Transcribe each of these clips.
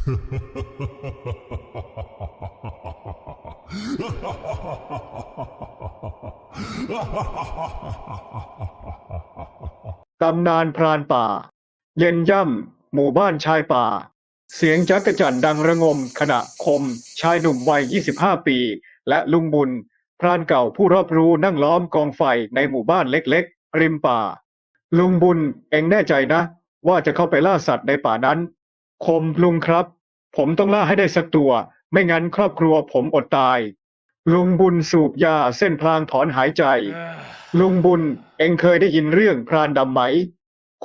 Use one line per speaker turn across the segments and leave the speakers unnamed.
ตำนานพรานป่า เย็นย่ำ หมู่บ้านชายป่า เสียงจักรจั่นดังระงมขณะคม ชายหนุ่มวัย 25 ปี และลุงบุญ พรานเก่าผู้รอบรู้นั่งล้อมกองไฟในหมู่บ้านเล็กๆ ริมป่า ลุงบุญเองแน่ใจนะ ว่าจะเข้าไปล่าสัตว์ในป่านั้น คมลุงครับ ผมต้องล่าให้ได้สักตัว ไม่งั้นครอบครัวผมอดตาย ลุงบุญสูบยาเส้นพลางถอนหายใจ ลุงบุญเองเคยได้ยินเรื่องพรานดำไหม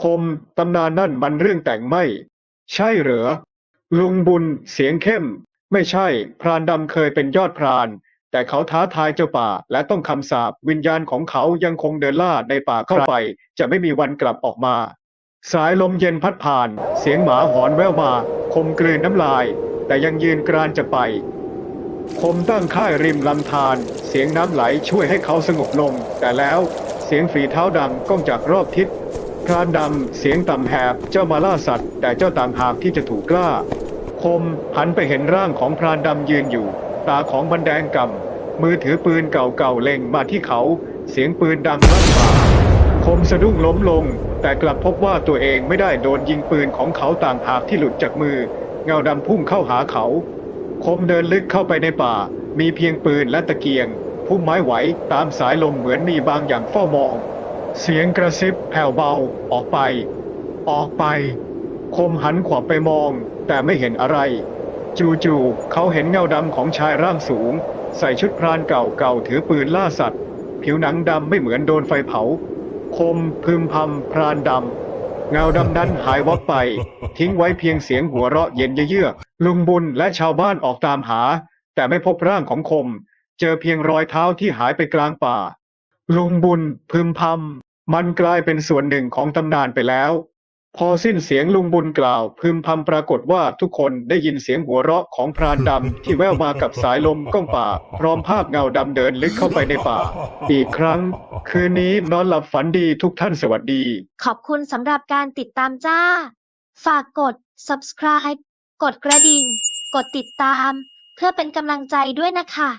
คมตำนานนั่นมันเรื่องแต่งไม่ ใช่เหรอ ลุงบุญเสียงเข้ม ไม่ใช่ พรานดำเคยเป็นยอดพราน แต่เขาท้าทายเจ้าป่า และต้องคำสาปวิญญาณของเขายังคงเดินล่าในป่าเข้าไป จะไม่มีวันกลับออกมา สายลมเย็นพัดผ่าน เสียงหมาหอนแว่วมาคมกลืนน้ำลาย แต่ยังยืนกรานจะไป คมตั้งค่ายริมลำธารเสียงน้ำไหลช่วยให้เขาสงบลง แต่แล้วเสียงฝีเท้าดังก้องจากรอบทิศพรานดำเสียงต่ำแหบเจ้ามาล่าสัตว์ แต่เจ้าต่างหากที่จะถูกกล้า คมหันไปเห็นร่างของพรานดำยืนอยู่ ตาของบันแดงกำมือถือปืนเก่าๆเล็งมาที่เขา เสียงปืนดังลั่นป่า คมสะดุ้งล้มลง แต่กลับพบว่าตัวเองไม่ได้โดนยิงปืนของเขาต่างหากที่หลุดจากมือ เงาดำพุ่งเข้าหาเขา คมเดินลึกเข้าไปในป่า มีเพียงปืนและตะเกียงพุ่มไม้ไหวตามสายลมเหมือนมีบางอย่างเฝ้ามอง เสียงกระซิบแผ่วเบา ออกไป ออกไป คมหันขวับไปมอง แต่ไม่เห็นอะไร จู่ๆเขาเห็นเงาดำของชายร่างสูง ใส่ชุดพรานเก่าๆถือปืนล่าสัตว์ ผิวหนังดำไม่เหมือนโดนไฟเผา คมพึมพำพรานดำ เงาดำนั้นหายวับไป ทิ้งไว้เพียงเสียงหัวเราะเย็นเยือกลุงบุญและชาวบ้านออกตามหา แต่ไม่พบร่างของคม เจอเพียงรอยเท้าที่หายไปกลางป่า ลุงบุญพึมพำมันกลายเป็นส่วนหนึ่งของตำนานไปแล้ว พอสิ้นเสียงลุงบุญกล่าว พึมพำปรากฏว่าทุกคนได้ยินเสียงหัวเราะของพรานดำที่แว่วมากับสายลมก้องป่า พร้อมภาพเงาดำเดินลึกเข้าไปในป่า อีกครั้ง คืนนี้นอนหลับฝันดีทุกท่านสวัสดี
ขอบคุณสำหรับการติดตามจ้า ฝากกด subscribe กดกระดิ่ง กดติดตาม เพื่อเป็นกำลังใจด้วยนะคะ